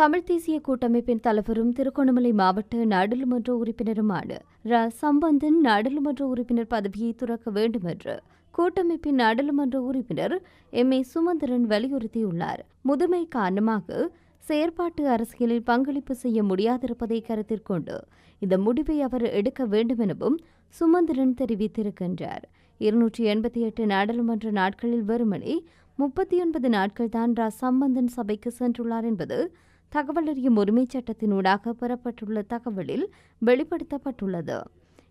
தமிழ் தேசிய கூட்டமைப்பின் தலைவரும் திருகோணமலை மாவட்ட நாடாளுமன்ற உறுப்பினருமான ர. சம்பந்தன் நாடாளுமன்ற உறுப்பினர் பதவியை துறக்க வேண்டும் என்று கூட்டமைப்பின் நாடாளுமன்ற உறுப்பினர் எம். ஏ. சுமந்திரன் வலியுறுத்தியுள்ளார். முதுமை காரணமாக செயற்பாட்டு அரசியலில் பங்களிப்பு செய்ய முடியாதிருப்பதை கருத்தில் கொண்டு இந்த முடிவை அவர் எடுக்க வேண்டும் எனவும் சுமந்திரன் தெரிவித்திருக்கின்றார். இருநூற்றி எண்பத்தி எட்டு நாடாளுமன்ற நாட்களில் வெறுமனே முப்பத்தி ஒன்பது நாட்கள் தான் ரா. சம்பந்தன் சபைக்கு சென்றுள்ளார் என்பது தகவல் அறியும் உரிமைச் சட்டத்தினூடாக பெறப்பட்டுள்ள தகவலில் வெளிப்படுத்தப்பட்டுள்ளது.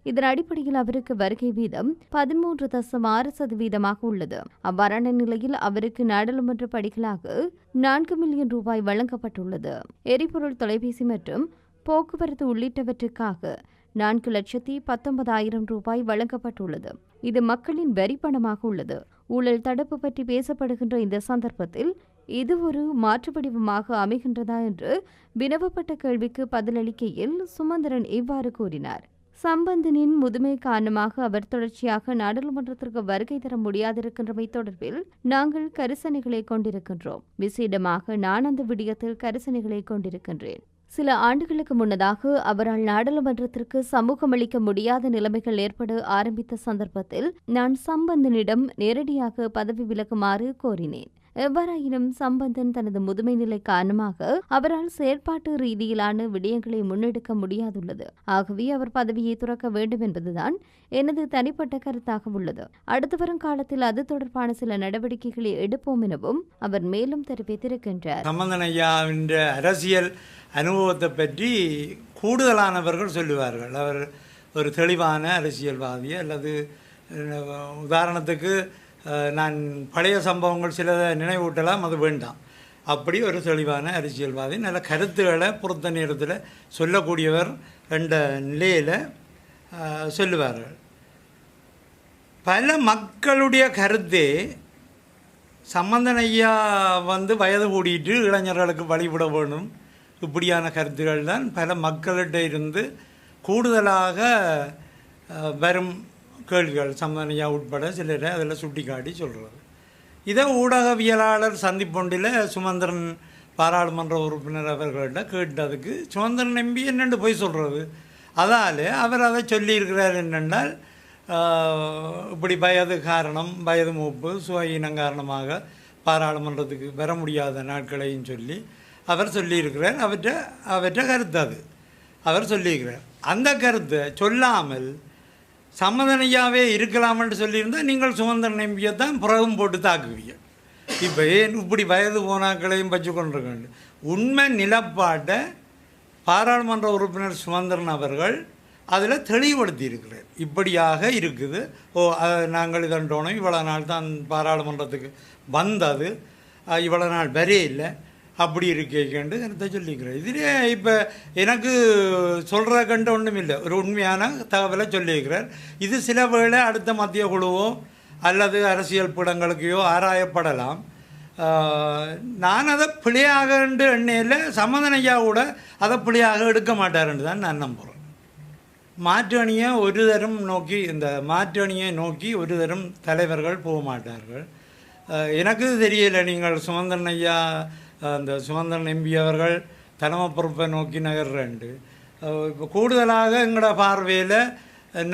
இதன் அடிப்படையில் அவருக்கு வருகை வீதம் பதிமூன்று தசம் ஆறு சதவீதமாக உள்ளது. அவ்வாறான நிலையில் அவருக்கு நாடாளுமன்ற படிகளாக நான்கு மில்லியன் ரூபாய் வழங்கப்பட்டுள்ளது. எரிபொருள் தொலைபேசி மற்றும் போக்குவரத்து உள்ளிட்டவற்றுக்காக நான்கு லட்சத்தி பத்தொன்பதாயிரம் ரூபாய் வழங்கப்பட்டுள்ளது. இது மக்களின் வரி பணமாக உள்ளது. ஊழல் தடுப்பு பற்றி பேசப்படுகின்ற இந்த சந்தர்ப்பத்தில் இது ஒரு மாற்று வடிவமாக அமைகின்றதா என்று வினவப்பட்ட கேள்விக்கு பதிலளிக்கையில் சுமந்திரன் இவ்வாறு கூறினார். சம்பந்தனின் முதுமை காரணமாக அவர் தொடர்ச்சியாக நாடாளுமன்றத்திற்கு வருகை தர முடியாதிருக்கின்றமை தொடர்பில் நாங்கள் கரிசனைகளை கொண்டிருக்கின்றோம். விசேடமாக நான் அந்த விடயத்தில் கரிசனைகளை கொண்டிருக்கின்றேன். சில ஆண்டுகளுக்கு முன்னதாக அவரால் நாடாளுமன்றத்திற்கு சமூகமளிக்க முடியாத நிலைமைகள் ஏற்பட ஆரம்பித்த சந்தர்ப்பத்தில் நான் சம்பந்தனிடம் நேரடியாக பதவி விலகுமாறு கோரினேன். எவ்வாறாயினும் சம்பந்தன் தனது முதுமை நிலை காரணமாக அவரால் செயற்பாட்டு ரீதியிலான விடயங்களை முன்னெடுக்க முடியாதுள்ளது. ஆகவே அவர் பதவியை துறக்க வேண்டும் என்பதுதான் எனது தனிப்பட்ட கருத்தாக உள்ளது. அடுத்து வரும் காலத்தில் அது தொடர்பான சில நடவடிக்கைகளை எடுப்போம் எனவும் அவர் மேலும் தெரிவித்திருக்கின்றார். சம்பந்தன் ஐயாவின் அரசியல் அனுபவத்தை பற்றி கூடுதலானவர்கள் சொல்லுவார்கள். அவர் ஒரு தெளிவான அரசியல்வாதி அல்லது உதாரணத்துக்கு நான் பழைய சம்பவங்கள் சிலதை நினைவூட்டலாம் அது வேண்டாம். அப்படி ஒரு தெளிவான அரசியல்வாதி நல்ல கருத்துக்களை பொறுத்த நேரத்தில் சொல்லக்கூடியவர் என்ற நிலையில் சொல்லுவார்கள். பல மக்களுடைய கருத்தே சம்பந்தன் ஐயா வந்து வயது கூடிட்டு இளைஞர்களுக்கு வழிபட வேணும். இப்படியான கருத்துக்கள் தான் பல மக்கள்கிட்ட இருந்து கூடுதலாக வரும் கேள்விகள் சம்பந்தன் உட்பட சிலரை அதில் சுட்டி காட்டி சொல்கிறது இதை ஊடகவியலாளர் சந்திப்பொண்டில் சுமந்திரன் பாராளுமன்ற உறுப்பினர் அவர்கள்ட்ட கேட்டதுக்கு சுமந்திரன் நம்பி என்னென்று போய் சொல்கிறது அதால் அவர் அதை சொல்லியிருக்கிறார் என்னென்றால் இப்படி வயது காரணம் வயது மூப்பு சுவையினம் காரணமாக பாராளுமன்றத்துக்கு வர முடியாத நாட்களையும் சொல்லி அவர் சொல்லியிருக்கிறார். அவற்றை அவற்றை கருத்து அது. அவர் சொல்லியிருக்கிறார். அந்த கருத்தை சொல்லாமல் சம்மதனையாவே இருக்கலாம்னு சொல்லியிருந்தால் நீங்கள் சுமந்திரன் எம்பியை தான் புறகும் போட்டு தாக்குவீங்க. இப்போ ஏன் இப்படி வயது போனாக்களையும் வச்சு கொண்டிருக்க உண்மை நிலப்பாட்டை பாராளுமன்ற உறுப்பினர் சுமந்திரன் அவர்கள் அதில் தெளிவுபடுத்தி இருக்கிறார் இப்படியாக இருக்குது. ஓ நாங்கள் இதன்றோணும் இவ்வளோ நாள் தான் பாராளுமன்றத்துக்கு வந்தது. இவ்வளோ நாள் வரே இல்லை அப்படி இருக்கேன்ட்டு கருத்தை சொல்லிக்கிறேன் இதிலே இப்போ எனக்கு சொல்கிற கண்டு ஒன்றும் இல்லை ஒரு உண்மையான தகவலை சொல்லியிருக்கிறார். இது சில வேளை அடுத்த மத்திய குழுவோ அல்லது அரசியல் படங்களுக்கையோ ஆராயப்படலாம். நான் அதை பிழையாக எண்ணையில் சம்மதனையா கூட அதை பிழையாக எடுக்க மாட்டாருன்னு தான் நான் நம்புகிறேன் மாற்றணியை ஒரு தரம் நோக்கி இந்த மாற்றணியை நோக்கி ஒரு தரம் தலைவர்கள் போக மாட்டார்கள். எனக்கு தெரியலை. நீங்கள் சுமந்திரன் ஐயா அந்த சுமந்திரன் எம்பி அவர்கள் தலைமை பொறுப்பை நோக்கி நகர்றேன்ட்டு இப்போ கூடுதலாக எங்களோட பார்வையில்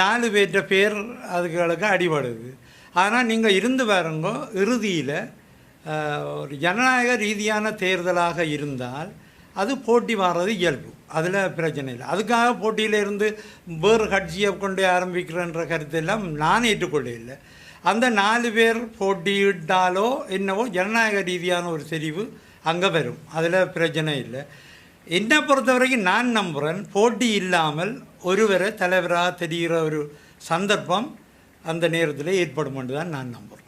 நாலு பேர்கிட்ட பேர் அதுகளுக்கு அடிபடுது. ஆனால் நீங்கள் இருந்து பாருங்க இறுதியில் ஒரு ஜனநாயக ரீதியான தேர்தலாக இருந்தால் அது போட்டி வர்றது இயல்பு. அதில் பிரச்சனை இல்லை. அதுக்காக போட்டியில் இருந்து வேறு கட்சியை கொண்டு ஆரம்பிக்கிறன்ற கருத்தெல்லாம் நான் ஏற்றுக்கொள்ள இல்லை. அந்த நாலு பேர் போட்டியிட்டாலோ என்னவோ ஜனநாயக ரீதியான ஒரு தெரிவு அங்கே வரும். அதில் பிரச்சனை இல்லை. என்னை பொறுத்த வரைக்கும் நான் நம்புகிறேன் போட்டி இல்லாமல் ஒருவரை தலைவராக தெரிகிற ஒரு சந்தர்ப்பம் அந்த நேரத்தில் ஏற்படும் என்று தான் நான் நம்புகிறேன்